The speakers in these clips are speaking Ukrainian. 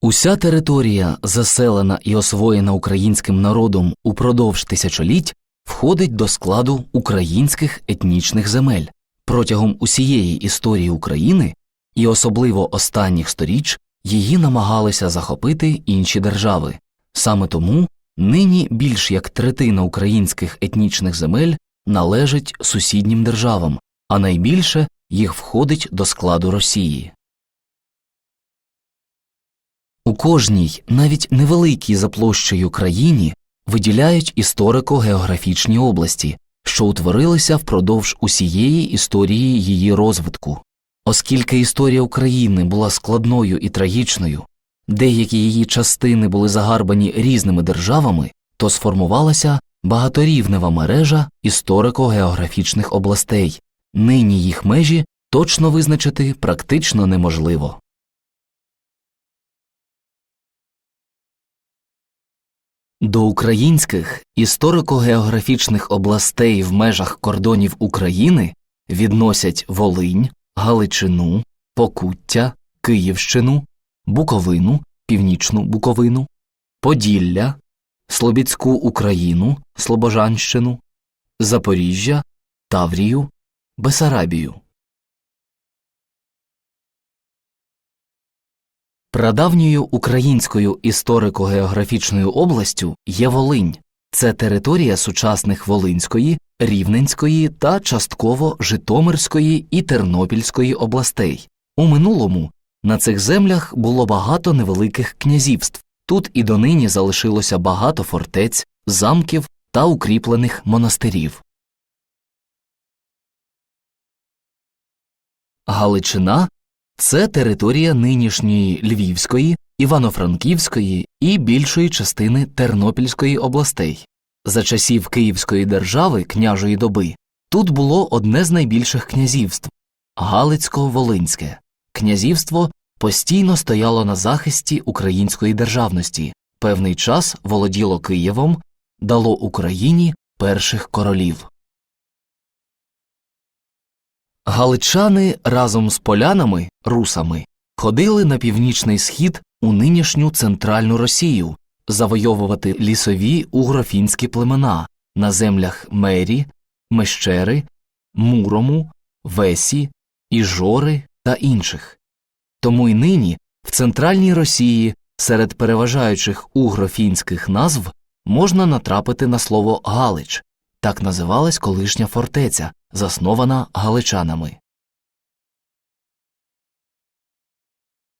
Уся територія, заселена і освоєна українським народом упродовж тисячоліть, входить до складу українських етнічних земель. Протягом усієї історії України і особливо останніх сторіч її намагалися захопити інші держави. Саме тому нині більш як третина українських етнічних земель належить сусіднім державам, а найбільше їх входить до складу Росії. У кожній, навіть невеликій за площею країні, виділяють історико-географічні області, що утворилися впродовж усієї історії її розвитку. Оскільки історія України була складною і трагічною, деякі її частини були загарбані різними державами, то сформувалася багаторівнева мережа історико-географічних областей. Нині їх межі точно визначити практично неможливо. До українських історико-географічних областей в межах кордонів України відносять Волинь, Галичину, Покуття, Київщину, Буковину, Північну Буковину, Поділля, Слобідську Україну, Слобожанщину, Запоріжжя, Таврію, Бесарабію. Прадавньою українською історико-географічною областю є Волинь. Це територія сучасних Волинської, Рівненської та частково Житомирської і Тернопільської областей. У минулому на цих землях було багато невеликих князівств. Тут і донині залишилося багато фортець, замків та укріплених монастирів. Галичина це територія нинішньої Львівської, Івано-Франківської і більшої частини Тернопільської областей. За часів Київської держави княжої доби тут було одне з найбільших князівств Галицько-Волинське. Князівство постійно стояло на захисті української державності, певний час володіло Києвом, дало Україні перших королів. Галичани разом з полянами русами ходили на північний схід у нинішню центральну Росію завойовувати лісові угрофінські племена на землях Мері, Мещери, Мурому, Весі, Іжори та інших. Тому й нині в центральній Росії серед переважаючих угрофінських назв можна натрапити на слово Галич, так називалась колишня фортеця, заснована галичанами.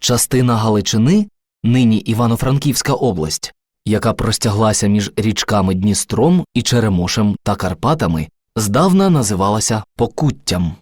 Частина Галичини нині Івано-Франківська область, яка простяглася між річками Дністром і Черемошем та Карпатами, здавна називалася Покуттям.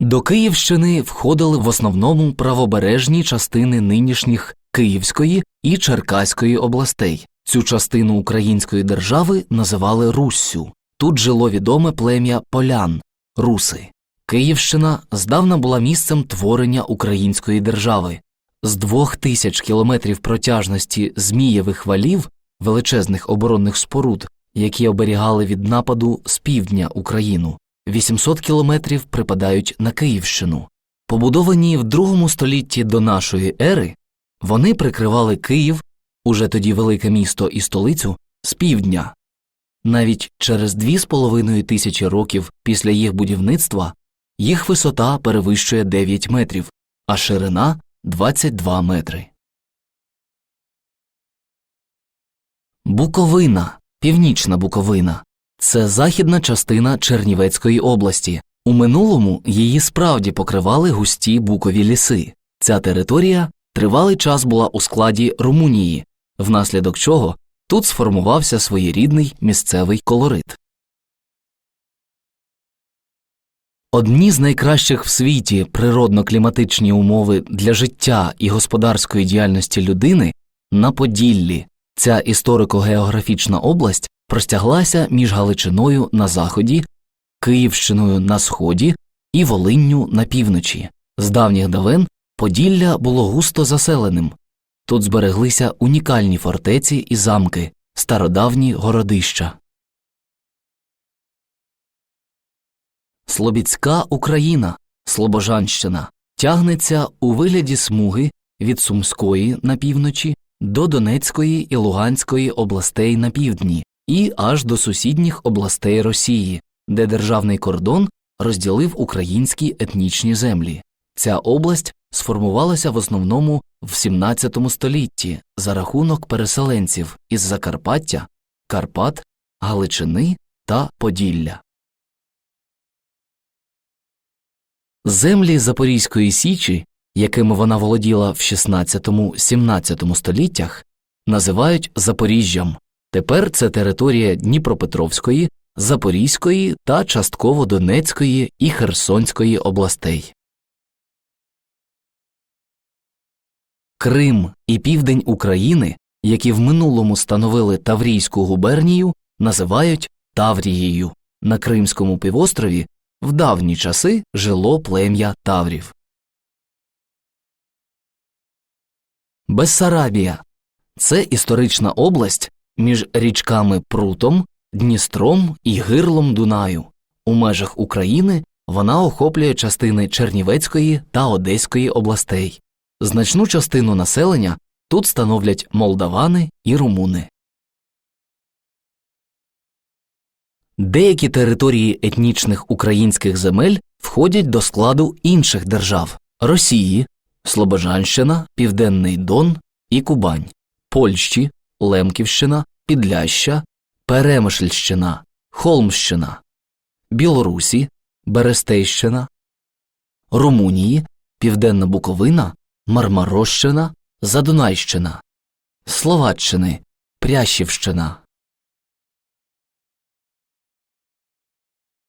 До Київщини входили в основному правобережні частини нинішніх Київської і Черкаської областей. Цю частину української держави називали Руссю. Тут жило відоме плем'я полян руси. Київщина здавна була місцем творення української держави. З двох тисяч кілометрів протяжності змієвих валів, величезних оборонних споруд, які оберігали від нападу з півдня Україну, 800 кілометрів припадають на Київщину. Побудовані в другому столітті до нашої ери, вони прикривали Київ, уже тоді велике місто і столицю, з півдня. Навіть через дві з половиною тисячі років після їх будівництва їх висота перевищує 9 метрів, а ширина 22 метри. Буковина, Північна Буковина це західна частина Чернівецької області. У минулому її справді покривали густі букові ліси. Ця територія тривалий час була у складі Румунії, внаслідок чого тут сформувався своєрідний місцевий колорит. Одні з найкращих в світі природно-кліматичні умови для життя і господарської діяльності людини на Поділлі. Ця історико-географічна область простяглася між Галичиною на заході, Київщиною на сході і Волинню на півночі. З давніх давен Поділля було густо заселеним. Тут збереглися унікальні фортеці і замки, стародавні городища. Слобідська Україна, Слобожанщина тягнеться у вигляді смуги від Сумської на півночі до Донецької і Луганської областей на півдні і аж до сусідніх областей Росії, де державний кордон розділив українські етнічні землі. Ця область сформувалася в основному в 17 столітті за рахунок переселенців із Закарпаття, Карпат, Галичини та Поділля. Землі Запорізької Січі, якими вона володіла в 16-17 століттях, називають Запоріжжям. Тепер це територія Дніпропетровської, Запорізької та частково Донецької і Херсонської областей. Крим і південь України, які в минулому становили Таврійську губернію, називають Таврією. На Кримському півострові в давні часи жило плем'я Таврів. Бессарабія це історична область між річками Прутом, Дністром і Гирлом Дунаю. У межах України вона охоплює частини Чернівецької та Одеської областей. Значну частину населення тут становлять молдавани і румуни. Деякі території етнічних українських земель входять до складу інших держав Росії, Слобожанщина, Південний Дон і Кубань, Польщі, Лемківщина, Підляща, Перемишльщина, Холмщина, Білорусі, Берестейщина, Румунії, Південна Буковина, Мармарощина, Задунайщина, Словаччини, Прящівщина,